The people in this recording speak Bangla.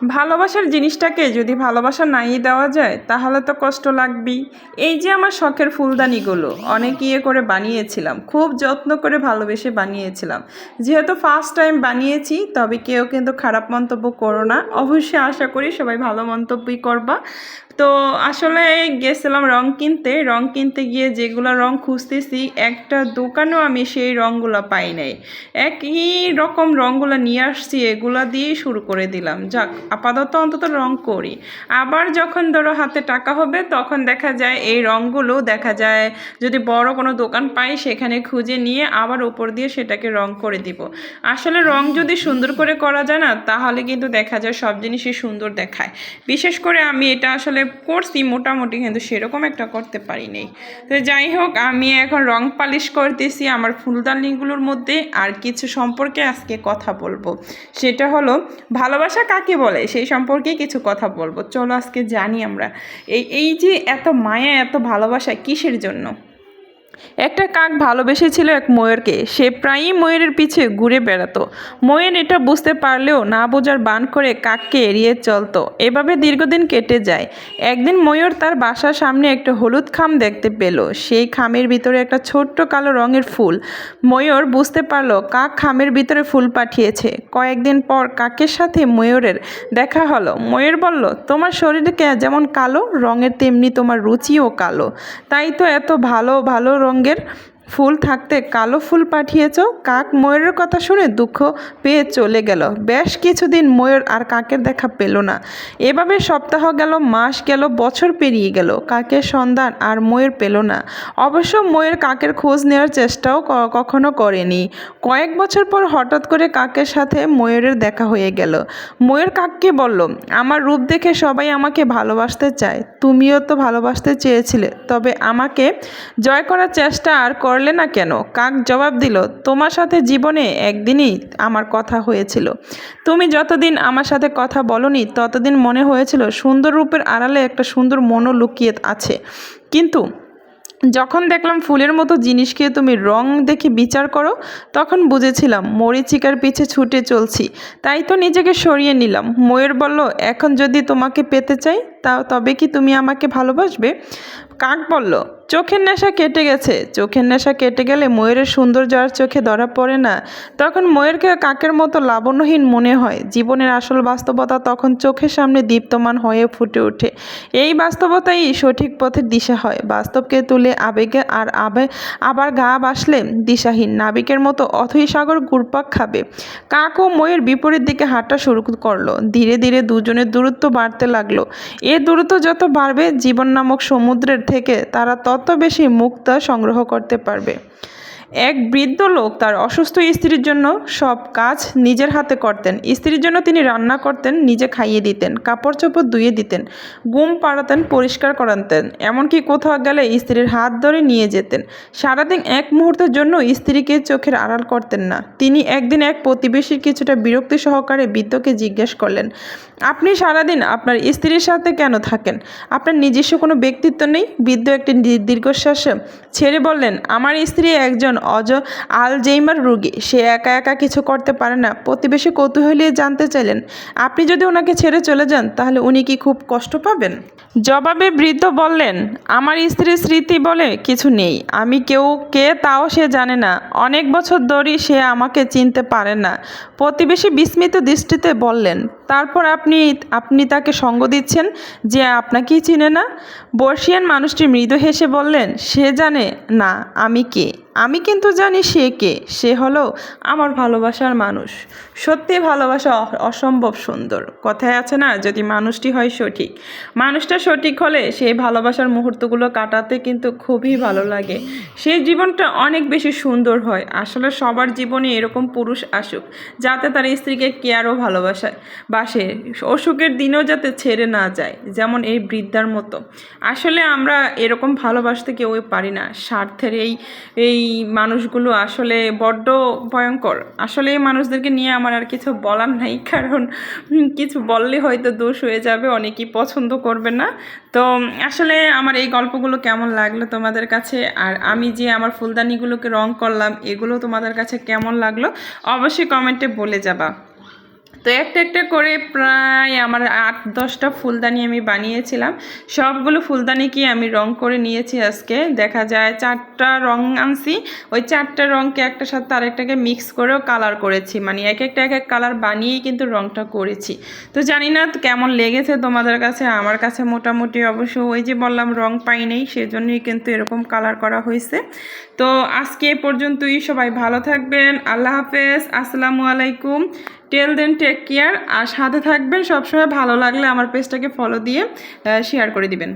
ভালোবাসার জিনিসটাকে যদি ভালোবাসা নাই দেওয়া যায়, তাহলে তো কষ্ট লাগবেই। এই যে আমার শখের ফুলদানিগুলো, অনেক ইয়ে করে বানিয়েছিলাম, খুব যত্ন করে ভালোবেসে বানিয়েছিলাম। যেহেতু ফার্স্ট টাইম বানিয়েছি, তবে কেউ কিন্তু খারাপ মন্তব্য করো না। অবশ্যই আশা করি সবাই ভালো মন্তব্যই করবা। তো আসলে গেছিলাম রং কিনতে রং কিনতে গিয়ে যেগুলো রং খুঁজতেছি, একটা দোকানেও আমি সেই রঙগুলো পাই নাই। একই রকম রঙগুলো নিয়ে আসছি, এগুলো দিয়েই শুরু করে দিলাম। যাক আপাতত অন্তত রং করি। আবার যখন ধরো হাতে টাকা হবে, তখন দেখা যায় এই রঙগুলো দেখা যায়, যদি বড় কোনো দোকান পাই সেখানে খুঁজে নিয়ে আবার উপর দিয়ে সেটাকে রং করে দিব। আসলে রং যদি সুন্দর করে করা যায় না, তাহলে কিন্তু দেখা যায় সব জিনিসই সুন্দর দেখায়। বিশেষ করে আমি এটা আসলে করছি, মোটামুটি কিন্তু সেরকম একটা করতে পারি নাই তো যাই হোক, আমি এখন রং পালিশ করতেছি আমার ফুলদানিগুলোর মধ্যে। আর কিছু সম্পর্কে আজকে কথা বলব। সেটা হলো, ভালোবাসা কাকে বলে? সেই সম্পর্কে কিছু কথা বলব। চলো আজকে জানি আমরা। এই এই যে এত মায়া, এত ভালোবাসা কিসের জন্য? একটা কাক ভালোবেসেছিল এক ময়ূরকে। সে প্রায়ই ময়ূরের পিছে ঘুরে বেড়াতো। ময়ূর এটা বুঝতে পারলেও না বোঝার বান করে কাককে এড়িয়ে চলতো। এভাবে দীর্ঘদিন কেটে যায়। একদিন ময়ূর তার বাসার সামনে একটা হলুদ খাম দেখতে পেল। সেই খামের ভিতরে একটা ছোট্ট কালো রঙের ফুল। ময়ূর বুঝতে পারল কাক খামের ভিতরে ফুল পাঠিয়েছে। কয়েকদিন পর কাকের সাথে ময়ূরের দেখা হলো। ময়ূর বলল, তোমার শরীরকে যেমন কালো, রঙের তেমনি তোমার রুচিও কালো। তাই তো এত ভালো ভালো রঙের ফুল থাকতে কালো ফুল পাঠিয়েছ, কাক ময়ূরের কথা শুনে দুঃখ পেয়ে চলে গেল। বেশ কিছুদিন ময়ূর আর কাকের দেখা পেল না। এভাবে সপ্তাহ গেল, মাস গেল, বছর পেরিয়ে গেল। কাকের সন্ধান আর ময়ূর পেল না। অবশ্য ময়ূর কাকের খোঁজ নেওয়ার চেষ্টাও কখনো করেনি। কয়েক বছর পর হঠাৎ করে কাকের সাথে ময়ূরের দেখা হয়ে গেল। ময়ূর কাককে বলল, আমার রূপ দেখে সবাই আমাকে ভালোবাসতে চায়। তুমিও তো ভালোবাসতে চেয়েছিলে, তবে আমাকে জয় করার চেষ্টা আর করলে না কেন? কাক জবাব দিল, তোমার সাথে জীবনে একদিনই আমার কথা হয়েছিল। তুমি যতদিন আমার সাথে কথা বলনি, ততদিন মনে হয়েছিল সুন্দর রূপের আড়ালে একটা সুন্দর মনও লুকিয়ে আছে। কিন্তু যখন দেখলাম ফুলের মতো জিনিসকে তুমি রং দেখে বিচার করো, তখন বুঝেছিলাম মরিচিকার পিছে ছুটে চলছি। তাই তো নিজেকে সরিয়ে নিলাম। ময়ূর বলল, এখন যদি তোমাকে পেতে চাই, তা তবে কি তুমি আমাকে ভালোবাসবে? কাক বলল চোখের নেশা কেটে গেছে। চোখের নেশা কেটে গেলে ময়ূরের সৌন্দর্য আর চোখে ধরা পড়ে না। তখন ময়ূরকে কাকের মতো লাবণ্যহীন মনে হয়। জীবনের আসল বাস্তবতা তখন চোখের সামনে দীপ্তমান হয়ে ফুটে ওঠে। এই বাস্তবতাই সঠিক পথের দিশা হয়। বাস্তবকে তুলে আবেগে আর আবে আবার গা বাসলে দিশাহীন। নাবিকের মতো অথই সাগর ঘুরপাক খাবে। কাক ও ময়ূর বিপরীত দিকে হাঁটা শুরু করল। ধীরে ধীরে দুজনের দূরত্ব বাড়তে লাগল। এ দূরত্ব যত বাড়বে, জীবন নামক সমুদ্রের থেকে তারা তত বেশি মুক্তা সংগ্রহ করতে পারবে। এক বৃদ্ধ লোক তার অসুস্থ স্ত্রীর জন্য সব কাজ নিজের হাতে করতেন। স্ত্রীর জন্য তিনি রান্না করতেন, নিজে খাইয়ে দিতেন কাপড় চোপড় ধুয়ে দিতেন গুম পাড়াতেন, পরিষ্কার করাতেন, এমনকি কোথাও গেলে স্ত্রীর হাত ধরে নিয়ে যেতেন। সারাদিন এক মুহূর্তের জন্য স্ত্রীকে চোখের আড়াল করতেন না। তিনি একদিন এক প্রতিবেশীর কিছুটা বিরক্তি সহকারে বৃদ্ধকে জিজ্ঞেস করলেন, আপনি সারাদিন আপনার স্ত্রীর সাথে কেন থাকেন? আপনার নিজস্ব কোনো ব্যক্তিত্ব নেই? বৃদ্ধ একটি দীর্ঘশ্বাস ছেড়ে বললেন, আমার স্ত্রী একজন অজ আলজেইমার রোগী। সে একা একা কিছু করতে পারে না। প্রতিবেশী কৌতূহলী জানতে চাইলেন, আপনি যদি ওনাকে ছেড়ে চলে যান, তাহলে উনি কি খুব কষ্ট পাবেন? জবাবে বৃদ্ধ বললেন, আমার স্ত্রীর স্মৃতি বলে কিছু নেই। আমি কেউ, কে তাও সে জানে না। অনেক বছর ধরেই সে আমাকে চিনতে পারে না। প্রতিবেশী বিস্মিত দৃষ্টিতে বললেন তারপর আপনি আপনি তাকে সঙ্গ দিচ্ছেন যে আপনাকেই চিনে না। বর্ষিয়ান মানুষটি মৃদু হেসে বললেন, সে জানে, না, আমি কে? আমি কিন্তু জানি সে কে। সে হলো আমার ভালোবাসার মানুষ। সত্যি ভালোবাসা অসম্ভব সুন্দর। কথায় আছে না, যদি মানুষটি হয় সঠিক। মানুষটা সঠিক হলে সেই ভালোবাসার মুহূর্তগুলো কাটাতে কিন্তু খুবই ভালো লাগে। সেই জীবনটা অনেক বেশি সুন্দর হয়। আসলে সবার জীবনে এরকম পুরুষ আসুক, যাতে তার স্ত্রীকে কেয়ারও ভালোবাসায়। বাসে। অসুখের দিনেও যাতে ছেড়ে না যায়, যেমন এই বৃদ্ধার মতো। আসলে আমরা এরকম ভালোবাসতে কেউই পারি না। স্বার্থের এই এই মানুষগুলো আসলে বড্ড ভয়ঙ্কর। আসলে এই মানুষদেরকে নিয়ে আমার আর কিছু বলার নাই, কারণ কিছু বললে হয়তো দোষ হয়ে যাবে, অনেকেই পছন্দ করবে না। তো আসলে আমার এই গল্পগুলো কেমন লাগল তোমাদের কাছে? আর আমি যে আমার ফুলদানিগুলোকে রং করলাম, এগুলো তোমাদের কাছে কেমন লাগল? অবশ্যই কমেন্টে বলে যাবা। তো একটা একটা করে প্রায় আমার আট, দশটা ফুলদানি আমি বানিয়েছিলাম। সবগুলো ফুলদানিকে আমি রং করে নিয়েছি আজকে। দেখা যায় চারটা রং আনছি। ওই চারটা রঙকে একটা সাথে আরেকটাকে মিক্স করেও কালার করেছি। মানে এক একটা এক এক কালার বানিয়েই কিন্তু রংটা করেছি। তো জানি না কেমন লেগেছে তোমাদের কাছে। আমার কাছে মোটামুটি অবশ্য ওই যে বললাম, রং পাই নেই, সেজন্যই কিন্তু এরকম কালার করা হয়েছে। তো আজকে পর্যন্তই। সবাই ভালো থাকবেন। আল্লাহ হাফেজ। আসসালামু আলাইকুম। টেল দেন টেক কেয়ার আর সাথে থাকবেন। সবসময় ভালো লাগলে আমার পেজটাকে ফলো দিয়ে শেয়ার করে দিবেন।